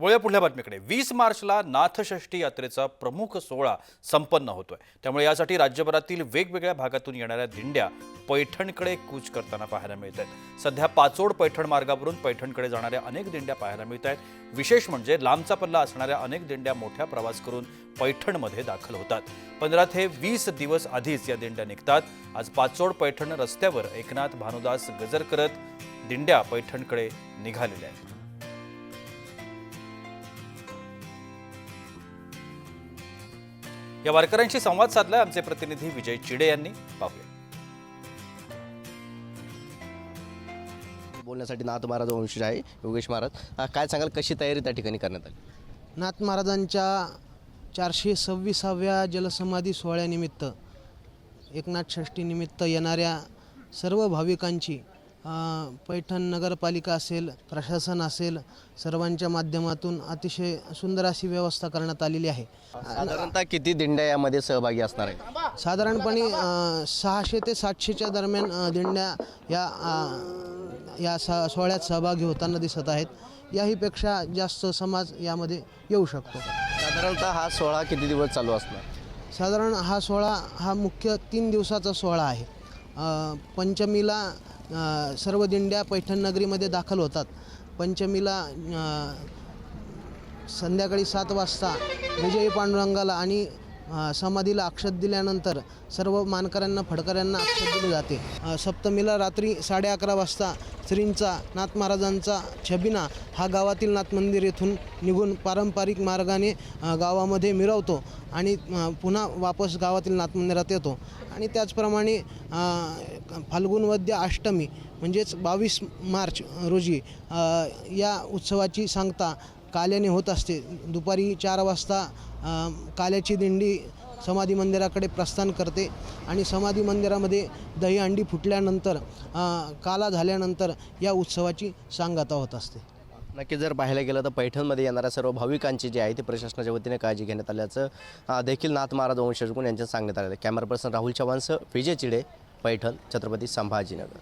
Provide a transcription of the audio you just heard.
वळूया पुढल्या बातमीकडे. वीस मार्चला नाथषष्ठी यात्रेचा प्रमुख सोहळा संपन्न होतोय. त्यामुळे यासाठी राज्यभरातील वेगवेगळ्या भागातून येणाऱ्या दिंड्या पैठणकडे कूच करताना पाहायला मिळत आहेत सध्या पाचोड पैठण मार्गावरून पैठणकडे जाणाऱ्या अनेक दिंड्या पाहायला मिळत आहेत विशेष म्हणजे लांबचा पल्ला असणाऱ्या अनेक दिंड्या मोठ्या प्रवास करून पैठणमध्ये दाखल होतात. पंधरा ते वीस दिवस आधीच या दिंड्या निघतात. आज पाचोड पैठण रस्त्यावर एकनाथ भानुदास गजर करत दिंड्या पैठणकडे निघालेल्या आहेत. या वारकऱ्यांशी संवाद साधलाय आमचे प्रतिनिधी विजय चिडे यांनी. पाहूया. बोलण्यासाठी नाथ महाराज वंशज आहे योगेश महाराज. काय सांगाल कशी तयारी त्या ठिकाणी करण्यात आली? नाथ महाराजांच्या चारशे सव्वीसाव्या जलसमाधी सोहळ्यानिमित्त एकनाथ षष्टीनिमित्त येणाऱ्या सर्व भाविकांची पैठण नगरपालिका असेल प्रशासन असेल सर्वांच्या माध्यमातून अतिशय सुंदर अशी व्यवस्था करण्यात आलेली आहे. साधारणतः किती दिंड्या यामध्ये सहभागी असणार आहे साधारणपणे सहाशे ते सातशेच्या दरम्यान दिंड्या या या स सोहळ्यात सहभागी होताना दिसत आहेत. याहीपेक्षा जास्त समाज यामध्ये येऊ शकतो. साधारणतः हा सोहळा किती दिवस चालू असणार? साधारण हा सोहळा हा मुख्य तीन दिवसाचा सोहळा आहे. पंचमीला सर्व दिंड्या पैठण नगरीमध्ये दाखल होतात. पंचमीला संध्याकाळी सात वाजता विजयी पांडुरंगाला आणि समाधीला अक्षत दिल्यानंतर सर्व मानकऱ्यांना फडकऱ्यांना अक्षत दिले जाते. सप्तमीला रात्री साडे अकरा वाजता श्रींचा नाथ महाराजांचा छबिना हा गावातील नाथ मंदिर येथून निघून पारंपरिक मार्गाने गावामध्ये मिरवतो आणि पुन्हा वापस गावातील नाथ मंदिरात येतो. आणि त्याचप्रमाणे फाल्गुन वद्य अष्टमी म्हणजेच बावीस मार्च रोजी या उत्सवाची सांगता काल्याने होत असते. दुपारी चार वाजता काल्याची दिंडी समाधी मंदिराकडे प्रस्थान करते आणि समाधी मंदिरामध्ये दहीहंडी फुटल्यानंतर काला झाल्यानंतर या उत्सवाची सांगता होत असते. नक्की जर पाहायला गेलं तर पैठणमध्ये येणाऱ्या सर्व भाविकांची जी आहे ती प्रशासनाच्या वतीने काळजी घेण्यात आल्याचं देखील नाथ महाराज वंशजगुण यांच्या सांगण्यात आलेलं कॅमेरा पर्सन राहुल चव्हाणसह विजय चिडे पैठण छत्रपती संभाजीनगर.